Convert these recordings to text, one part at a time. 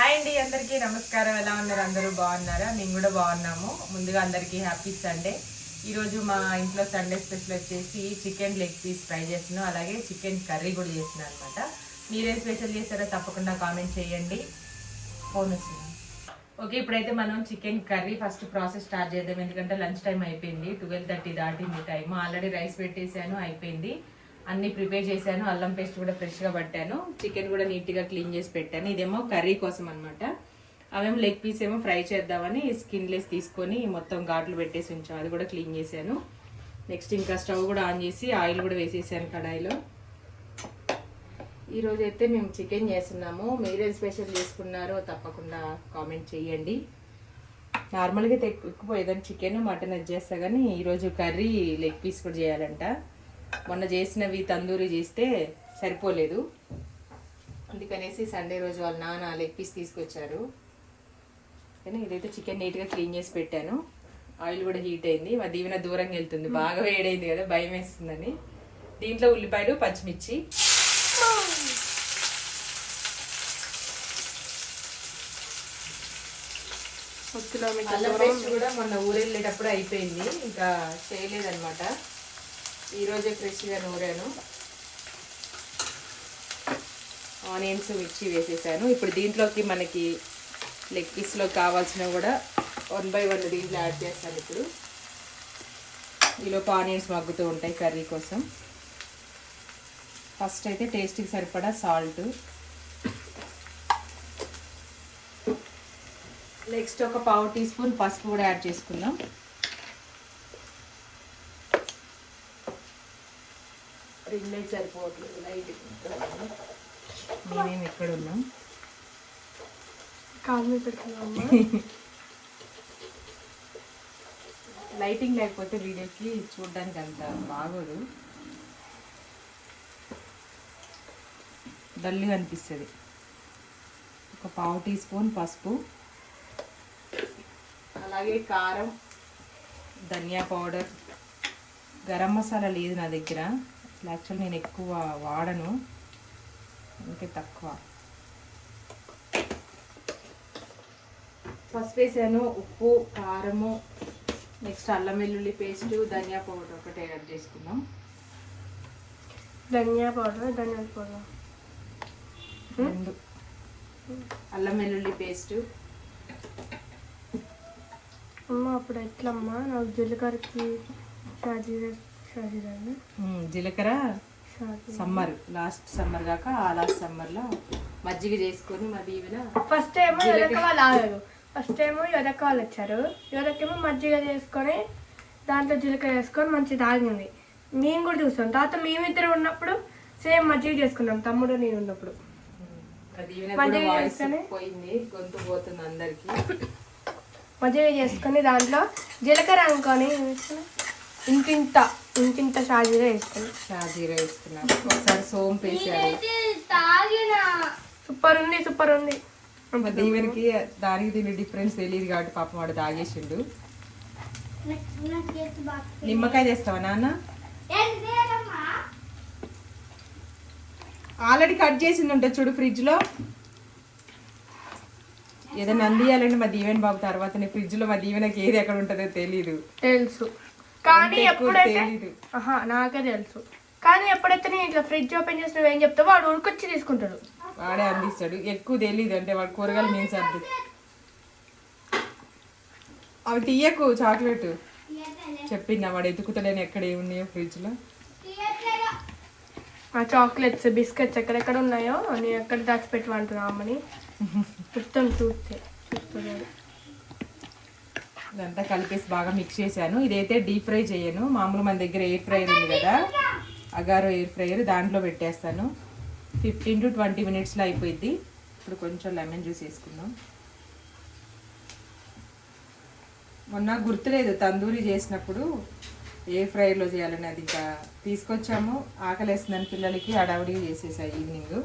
Hi అండి అందరికీ నమస్కారం. ఎలా ఉన్నారు? అందరూ బాగున్నారా? మేము కూడా బాగున్నాము. ముందుగా అందరికీ హ్యాపీ సండే. ఈరోజు మా ఇంట్లో సండే స్పెషల్ వచ్చేసి చికెన్ లెగ్ పీస్ ఫ్రై చేసినాం అలాగే చికెన్ కర్రీ కూడా చేసిన అనమాట మీరే స్పెషల్ చేస్తారో తప్పకుండా కామెంట్ చేయండి. ఫోన్ వచ్చింది ఓకే ఇప్పుడైతే మనం chicken curry first process start చేద్దాం. ఎందుకంటే లంచ్ టైం అయిపోయింది. ట్వెల్వ్ థర్టీ దాటింది టైం ఆల్రెడీ రైస్ పెట్టేశాను అయిపోయింది. అన్ని ప్రిపేర్ చేశాను అల్లం పేస్ట్ కూడా ఫ్రెష్గా పట్టాను. చికెన్ కూడా నీట్గా క్లీన్ చేసి పెట్టాను. ఇదేమో కర్రీ కోసం అనమాట అవేమో లెగ్ పీస్ ఏమో ఫ్రై చేద్దామని స్కిన్లెస్ తీసుకొని మొత్తం ఘాట్లు పెట్టేసి ఉంచాం అది కూడా క్లీన్ చేశాను. నెక్స్ట్ ఇంకా స్టవ్ కూడా ఆన్ చేసి ఆయిల్ కూడా వేసేసాను కడాయిలో. ఈరోజు అయితే మేము చికెన్ చేస్తున్నాము. మీరేం స్పెషల్ చేసుకున్నారో తప్పకుండా కామెంట్ చేయండి. నార్మల్గా అయితే ఎక్కువ ఏదైనా చికెన్ మటన్ అది చేస్తా కానీ ఈరోజు కర్రీ లెగ్ పీస్ కూడా చేయాలంట. మొన్న చేసినవి తందూరి చేస్తే సరిపోలేదు. అందుకనేసి సండే రోజు వాళ్ళ నాన్న లెగ్ పీస్ తీసుకొచ్చారు. కానీ ఇదైతే చికెన్ నీట్గా క్లీన్ చేసి పెట్టాను. ఆయిల్ కూడా హీట్ అయింది. మా దీవెన దూరంగా వెళ్తుంది. బాగా వేడైంది కదా భయం వేస్తుందని. దీంట్లో ఉల్లిపాయలు పచ్చిమిర్చి. అల్లం పేస్ట్ కూడా మొన్న ఊరెళ్ళేటప్పుడు అయిపోయింది. ఇంకా చేయలేదన్నమాట. ఈరోజే ఫ్రెష్గా నూరాను. ఆనియన్స్ మిర్చి వేసేసాను. ఇప్పుడు దీంట్లోకి మనకి లెగ్ పీస్లో కావాల్సినవి కూడా వన్ బై వన్ దీంట్లో యాడ్ చేస్తాను ఇప్పుడు. ఈలోపు ఆనియన్స్ మగ్గుతూ ఉంటాయి కర్రీ కోసం. ఫస్ట్ అయితే టేస్ట్కి సరిపడా సాల్ట్. నెక్స్ట్ ఒక పావు టీ స్పూన్ పసుపు కూడా యాడ్ చేసుకుందాం. రెండు సరిపోవట్లేదు లైట్. మేమేమి ఎక్కడ ఉన్నాం లైటింగ్ లేకపోతే వీడియోకి చూడడానికి అంత బాగోదు. డల్గా అనిపిస్తుంది. ఒక పావు టీ స్పూన్ పసుపు అలాగే కారం ధనియా పౌడర్ గరం మసాలా లేదు నా దగ్గర. యాక్చువల్ నేను ఎక్కువ వాడను. అందుకే తక్కువ. పసుపు వేసాను ఉప్పు కారము నెక్స్ట్ అల్లం వెల్లుల్లి పేస్ట్ ధనియా పౌడర్ ఒకటి యాడ్ చేసుకుందాం. ధనియా పౌడర్ ధనియాల పౌడర్? రెండు. అల్లం వెల్లుల్లి పేస్ట్. అమ్మ అప్పుడు ఎట్లమ్మా? నాకు జీలకర్రకి జీలకర్ర సమ్మర్ లాస్ట్ సమ్మర్ కాక ఆ లాస్ట్ సమ్మర్లో మజ్జిగ చేసుకొని మా దీవెన ఫస్ట్ ఏమో యువదక్క వాళ్ళు ఆగారు ఫస్ట్ ఏమో యువదక్క వాళ్ళు వచ్చారు. యువదక్కేమో మజ్జిగ చేసుకొని దాంట్లో జీలకర్ర వేసుకొని మంచి తాగింది. మేము కూడా చూస్తాం తర్వాత మేమిద్దరు ఉన్నప్పుడు సేమ్ మజ్జిగ చేసుకున్నాం. తమ్ముడు నేను ఉన్నప్పుడు. మజ్జిగ చేసుకొని? పోయింది. గొంతు పోతుంది అందరికి. మజ్జిగ చేసుకొని దాంట్లో జీలకర్ర అనుకొని? ఇంతింత ఇంతింత షాజీరా వేసుకున్నాం షాజీరా వేసుకున్నాం ఒకసారి సోంపు వేసారు సూపర్ ఉంది సూపర్ ఉంది. దీవెనకి దానికి దీని డిఫరెన్స్ తెలియదు కాబట్టి పాపం వాడు తాగేసిండు. నిమ్మకాయ చేస్తావా నాన్న? ఆల్రెడీ కట్ చేసింది ఉంటుంది చూడు ఫ్రిడ్జ్లో ఏదైనా అందియాలంటే మా దీవెన బాబు తర్వాత ఫ్రిడ్జ్లో మా దీవెనకి ఏది ఎక్కడ ఉంటుందో తెలీదు. తెలుసు. కానీ ఎప్పుడైతే. ఆహా నాకే తెలుసు. కానీ ఎప్పుడైతే నేను ఇట్లా ఫ్రిడ్జ్ ఓపెన్ చేసిన ఏం చెప్తావు వాడు ఉరికొచ్చి తీసుకుంటాడు. వాడే అందిస్తాడు. ఎక్కువ తెలీదు అంటే వాడు కూరగాయలు మేము సర్దు అవి తీయకు చాక్లెట్. చెప్పిందా వాడు ఎతుకుతాడని ఎక్కడ ఏమున్నాయో ఫ్రిడ్జ్లో ఆ చాక్లెట్స్ బిస్కెట్స్ ఎక్కడెక్కడ ఉన్నాయో నేను ఎక్కడ దాచిపెట్టమంటున్నా అమ్మని. మొత్తం చూస్తే చూస్తున్నాడు ఇదంతా కలిపేసి బాగా మిక్స్ చేశాను. ఇదైతే డీప్ ఫ్రై చేయను. మామూలు మన దగ్గర ఎయిర్ ఫ్రైయర్ ఉంది కదా. అగారో ఎయిర్ ఫ్రైయర్ దాంట్లో పెట్టేస్తాను. ఫిఫ్టీన్ టు ట్వంటీ మినిట్స్లో అయిపోయింది ఇప్పుడు కొంచెం లెమన్ జ్యూస్ వేసుకుందాం. మొన్న గుర్తులేదు తందూరి చేసినప్పుడు ఎయిర్ ఫ్రైయర్లో చేయాలని అది ఇంకా తీసుకొచ్చాము. ఆకలేస్తుందని పిల్లలకి అడావిడిగా చేసేసా ఈవినింగ్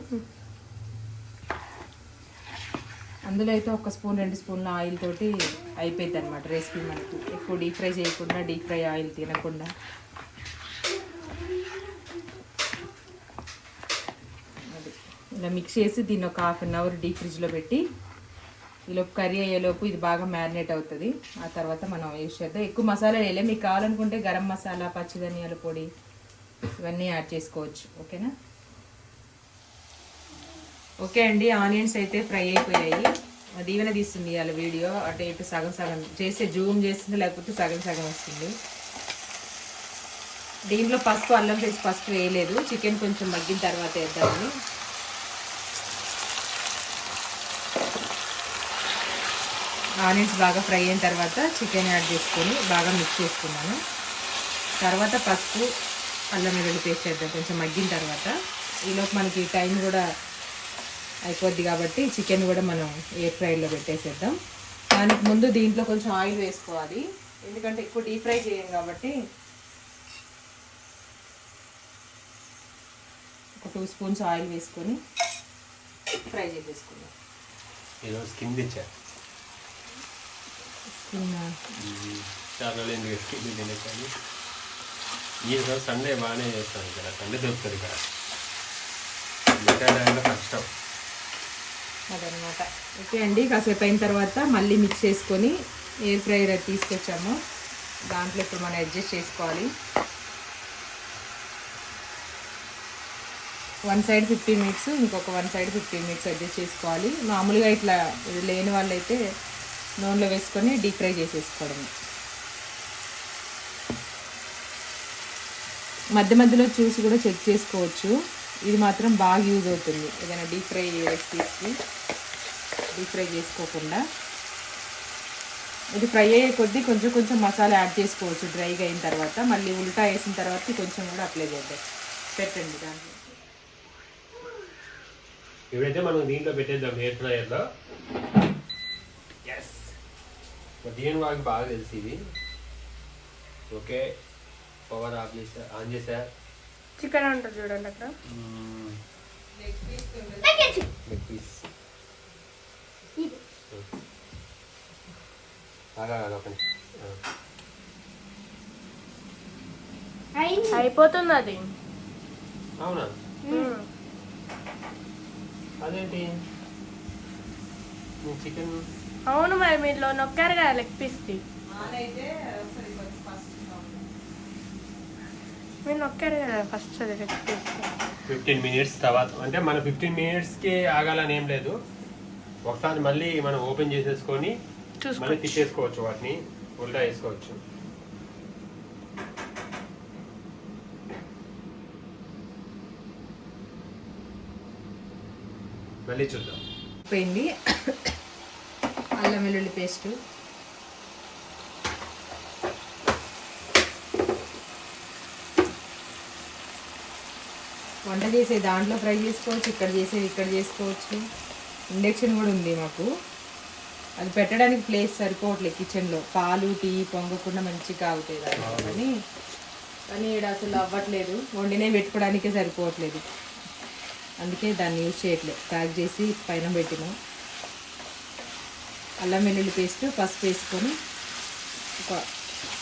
అందులో అయితే ఒక స్పూన్ రెండు స్పూన్ల ఆయిల్ తోటి అయిపోయింది అనమాట రెసిపీ మనకి. ఎక్కువ డీప్ ఫ్రై చేయకుండా డీప్ ఫ్రై ఆయిల్ తినకుండా. అది ఇలా మిక్స్ చేసి దీన్ని ఒక హాఫ్ అన్ అవర్ డీప్ ఫ్రిడ్జ్లో పెట్టి ఈలోపు కర్రీ అయ్యేలోపు ఇది బాగా మ్యారినేట్ అవుతుంది. ఆ తర్వాత మనం యూస్ చేద్దాం. ఎక్కువ మసాలా వేయలే. మీకు కావాలనుకుంటే గరం మసాలా పచ్చి ధనియాల పొడి ఇవన్నీ యాడ్ చేసుకోవచ్చు. ఓకేనా? ఓకే అండి ఆనియన్స్ అయితే ఫ్రై అయిపోయాయి. దీవెన తీస్తుంది ఇవాళ వీడియో. అటు ఇటు సగం సగం చేస్తే జూమ్ చేస్తుంది లేకపోతే సగం సగం వస్తుంది. దీంట్లో పసుపు అల్లం వేసి పసుపు వేయలేదు. చికెన్ కొంచెం మగ్గిన తర్వాత వేద్దామని. ఆనియన్స్ బాగా ఫ్రై అయిన తర్వాత చికెన్ యాడ్ చేసుకొని బాగా మిక్స్ చేసుకున్నాను. తర్వాత పసుపు అల్లం వెల్లుల్లి పేస్ట్ వేద్దాం. కొంచెం మగ్గిన తర్వాత. ఈలోపు మనకి టైం కూడా అయిపోద్ది కాబట్టి చికెన్ కూడా మనం ఎయిర్ ఫ్రైలో పెట్టేసేద్దాం. దానికి ముందు దీంట్లో కొంచెం ఆయిల్ వేసుకోవాలి. ఎందుకంటే ఎక్కువ డీప్ ఫ్రై చేయం కాబట్టి ఒక టూ స్పూన్స్ ఆయిల్ వేసుకొని ఫ్రై చేసేసుకుందాం. ఈరోజు స్కిన్ తెచ్చా చాలా స్కిన్ సండే బాగానే చేస్తాను ఇక్కడ. సండే దొరుకుతుంది ఇక్కడ. మిగతా టైంలో కష్టం. అదనమాట. ఓకే అండి కాసేపు అయిన తర్వాత మళ్ళీ మిక్స్ చేసుకొని ఎయిర్ ఫ్రైయర్ తీసుకొచ్చాము. దాంట్లో ఇప్పుడు మనం అడ్జస్ట్ చేసుకోవాలి. వన్ సైడ్ ఫిఫ్టీ మినిట్స్ ఇంకొక one side fifty minutes adjust చేసుకోవాలి. మామూలుగా ఇట్లా ఇది లేని వాళ్ళైతే నూనెలో వేసుకొని డీప్ ఫ్రై చేసేసుకోవడం మధ్య మధ్యలో చూసి కూడా చెక్ చేసుకోవచ్చు. ఇది మాత్రం బాగా యూజ్ అవుతుంది. ఏదైనా డీప్ ఫ్రై రెసిపీస్కి డీప్ ఫ్రై చేసుకోకుండా. ఇది ఫ్రై అయ్యే కొద్దీ కొంచెం కొంచెం మసాలా యాడ్ చేసుకోవచ్చు డ్రైగా అయిన తర్వాత. మళ్ళీ ఉల్టా వేసిన తర్వాత కొంచెం కూడా అప్లై చేద్దాం. పెట్టండి దాంట్లో. ఇప్పుడైతే మనం దీంట్లో పెట్టేద్దాం ఎయిర్ ఫ్రైయర్లో ఎస్ దీని వాళ్ళకి బాగా తెలిసి ఇది. ఓకే. పవర్ ఆఫ్ చేసా ఆన్ చేసా. చికెన్ ఉంటుంది చూడండి అక్కడ. అయిపోతుంది అది. అవునా? అదేంటి? చికెన్? అవును మరి మీరు నొక్కారు కదా లెగ్ పీస్ది మీరు నొక్కారు కదా ఫస్ట్ అది ఫిఫ్టీన్ మినిట్స్ తర్వాత అంటే మన ఫిఫ్టీన్ మినిట్స్కి ఆగాలని ఏం లేదు. ఒకసారి మళ్ళీ మనం ఓపెన్ చేసేసుకొని మళ్ళీ తిప్పేసుకోవచ్చు వాటిని ఉల్టా వేసుకోవచ్చు. మళ్ళీ చూద్దాం. పోయింది. అల్లం వెల్లుల్లి పేస్ట్. వంట చేసే దాంట్లో ఫ్రై చేసుకోవచ్చు ఇక్కడ చేసేది ఇక్కడ చేసుకోవచ్చు. ఇండక్షన్ కూడా ఉంది మాకు. అది పెట్టడానికి ప్లేస్ సరిపోవట్లేదు కిచెన్లో. పాలు టీ పొంగకుండా మంచిగా కాగుతాయి దాంట్లో. కానీ కానీ ఇక్కడ అసలు అవ్వట్లేదు. వండినే పెట్టుకోవడానికే సరిపోవట్లేదు. అందుకే దాన్ని యూజ్ చేయట్లేదు. ప్యాక్ చేసి పైన పెట్టినాం. అల్లం వెల్లుల్లి పేస్ట్ పసుపు వేసుకొని ఒక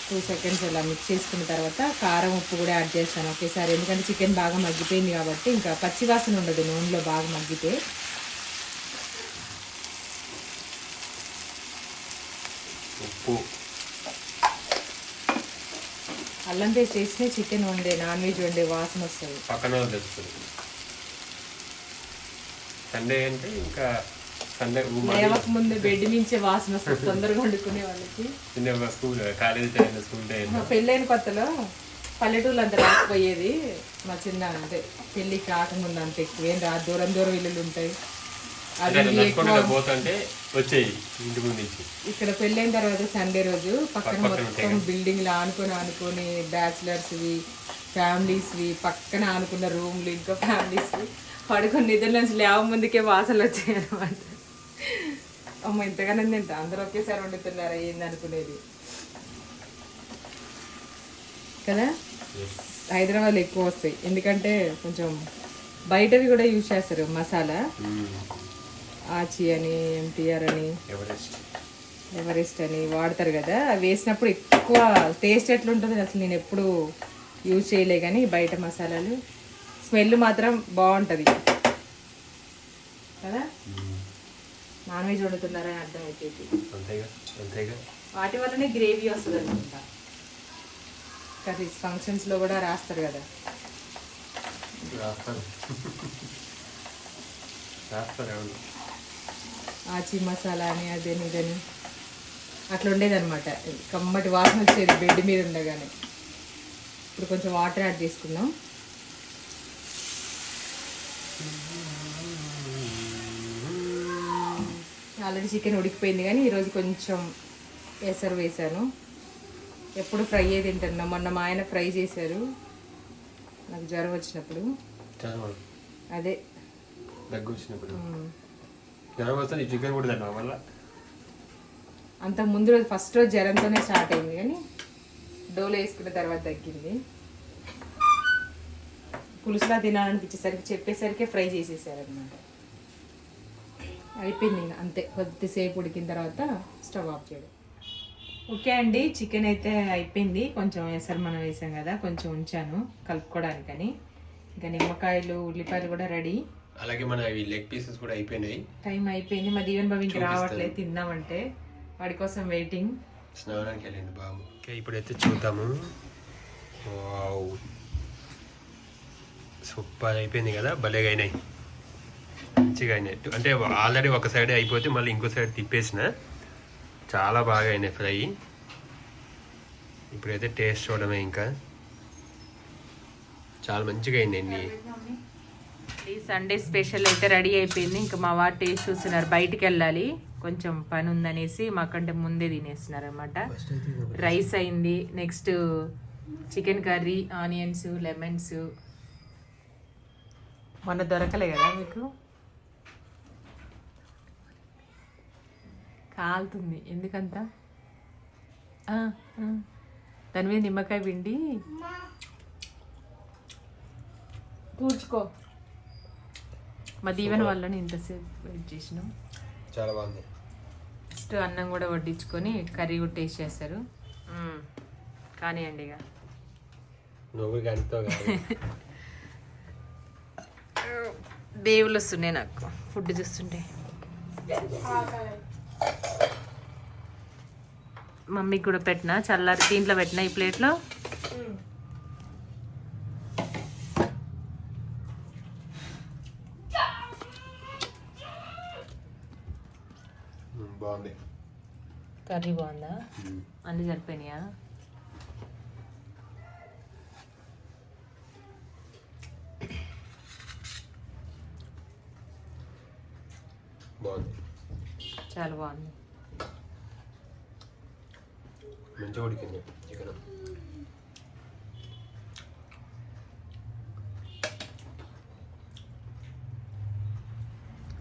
టూ సెకండ్స్ అలా మిక్స్ చేసుకున్న తర్వాత కారం ఉప్పు కూడా యాడ్ చేస్తాను. ఒకేసారి ఎందుకంటే చికెన్ బాగా మగ్గిపోయింది కాబట్టి ఇంకా పచ్చి వాసన ఉండదు నూనెలో బాగా మగ్గితే. ఉప్పు. అల్లం పేస్ట్ వేస్తే చికెన్ వండే నాన్ వెజ్ వండే వాసన వస్తుంది. పక్కన సండే అంటే ఇంకా లేవక ముందు బెడ్ నుంచే వాసన వస్తుంది తొందరగా వండుకునే వాళ్ళకి. చిన్న school college time school time మా పెళ్ళైన కొత్తలో పల్లెటూళ్ళు అంత రాకపోయేది మా చిన్న అంటే పెళ్ళి కాకముందు అంత ఎక్కువ ఏం రా దూరం దూరం ఇల్లులు ఉంటాయి. ఇక్కడ పెళ్ళైన తర్వాత సండే రోజు పక్కన పక్కన మొత్తం బిల్డింగ్లు ఆనుకొని ఆనుకొని బ్యాచిలర్స్వి ఫ్యామిలీస్వి పక్కన ఆనుకున్న రూమ్లు ఇంకా ఫ్యామిలీస్వి పడుకొని నిద్ర నుంచి లేవ ముందుకే వాసనలు వచ్చాయి అనమాట అమ్మ ఇంతగానే తింటా అందరూ ఒకేసారి వండుతున్నారా? ఏంది అనుకునేది? కదా? హైదరాబాద్లో ఎక్కువ వస్తాయి. ఎందుకంటే కొంచెం బయటవి కూడా యూజ్ చేస్తారు మసాలా. ఆచి అని ఎంటీఆర్ అని. ఎవరెస్ట్ ఎవరెస్ట్ అని వాడతారు కదా? అవి వేసినప్పుడు ఎక్కువ టేస్ట్ ఎట్లుంటుంది అసలు నేను ఎప్పుడు యూజ్ చేయలే కానీ బయట మసాలాలు. స్మెల్ మాత్రం బాగుంటుంది. కదా? నాన్ వెజ్ వండుతున్నారని అర్థం అంతేగా వాటి వల్లనే గ్రేవీ వస్తుంది అనుకుంటా. కర్రీస్ ఫంక్షన్స్లో కూడా రాస్తారు కదా. ఆచి మసాలా అని అదని ఇదని అట్లా ఉండేదన్నమాట. కమ్మటి వాసన వచ్చేది బెడ్ మీద ఉండగానే. ఇప్పుడు కొంచెం వాటర్ యాడ్ చేసుకుందాం. ఆల్రెడీ చికెన్ ఉడికిపోయింది కానీ ఈరోజు కొంచెం ఎసరు వేసాను ఎప్పుడు ఫ్రై అయ్యి తింటున్నా మొన్న మా ఆయన ఫ్రై చేశారు. నాకు జ్వరం వచ్చినప్పుడు. అదే. దగ్గు వచ్చినప్పుడు? ఉమ్. జ్వరం వస్తే ఈ చికెన్ కూడా తిన్నాం వల్ల అంత ముందు రోజు ఫస్ట్ రోజు జ్వరంతోనే స్టార్ట్ అయింది కానీ డోలో వేసుకున్న తర్వాత తగ్గింది. పులుసులా తినాలనిపించేసరికి చెప్పేసరికి ఫ్రై చేసేసారనమాట అయిపోయింది ఇంకా అంతే. కొద్దిసేపు ఉడికిన తర్వాత స్టవ్ ఆఫ్ చేయడం ఓకే అండి చికెన్ అయితే అయిపోయింది. కొంచెం ఎసరు మనం వేసాం కదా కొంచెం ఉంచాను కలుపుకోవడానికని. ఇంకా నిమ్మకాయలు ఉల్లిపాయలు కూడా రెడీ. అలాగే మన ఈ లెగ్ పీసెస్ కూడా అయిపోయినాయి. టైం అయిపోయింది. మా దీవెన్ బాబు ఇంక. రావట్లేదు తిందామంటే వాడి కోసం వెయిటింగ్ స్నానానికి వెళ్ళండి బాబు. ఓకే ఇప్పుడైతే చూద్దాము. వావ్. సూపర్ అయిపోయింది కదా భలేగా అయినాయి మంచిగా అయినట్టు అంటే ఆల్రెడీ ఒక సైడ్ అయిపోతే మళ్ళీ ఇంకో సైడ్ తిప్పేసిన. చాలా బాగా అయినాయి ఫ్రై. ఇప్పుడైతే టేస్ట్ చూడమే ఇంకా. చాలా మంచిగా అయినాయి ఈ సండే స్పెషల్ అయితే రెడీ అయిపోయింది. ఇంకా మా వారు టేస్ట్ చూస్తున్నారు. బయటికి వెళ్ళాలి. కొంచెం పని ఉందనేసి మాకంటే ముందే తినేస్తున్నారు అనమాట రైస్ అయింది. Next chicken curry onions lemons మొన్న దొరకలే కదా మీకు? కాలుతుంది ఎందుకంత. దాని మీద నిమ్మకాయ పిండి. పూడ్చుకో మా దీవెన వల్ల ఇంతసేపు వెయిట్ చేసినాం. చాలా బాగుంది. ఫస్ట్ అన్నం కూడా వడ్డించుకొని కర్రీ కూడా టేస్ట్ చేస్తారు. కానివ్వండి ఇక. నువ్వు గంటతో దేవులు వస్తున్నాయి నాకు. ఫుడ్ చూస్తుంటే. మమ్మీకి కూడా పెట్టినా చల్లారి దీంట్లో పెట్టినా ఈ ప్లేట్లో? బాగుంది. కర్రీ బాగుందా? అన్నీ సరిపోయినాయా? బాగుంది. చాలా బాగుంది. మంచిగా ఉడికింది చికెన్.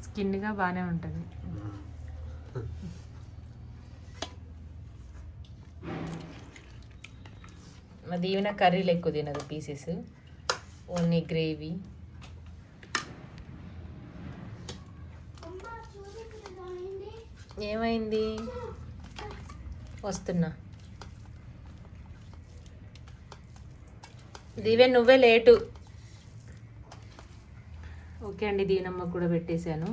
స్కిన్గా బాగానే ఉంటుంది. మా దీవెన కర్రీలు ఎక్కువ తినదు పీసెస్. Only gravy. ఏమైంది? వస్తున్నా. దీవె నువ్వే లేటు. ఓకే అండి దీనమ్మ కూడా పెట్టేశాను.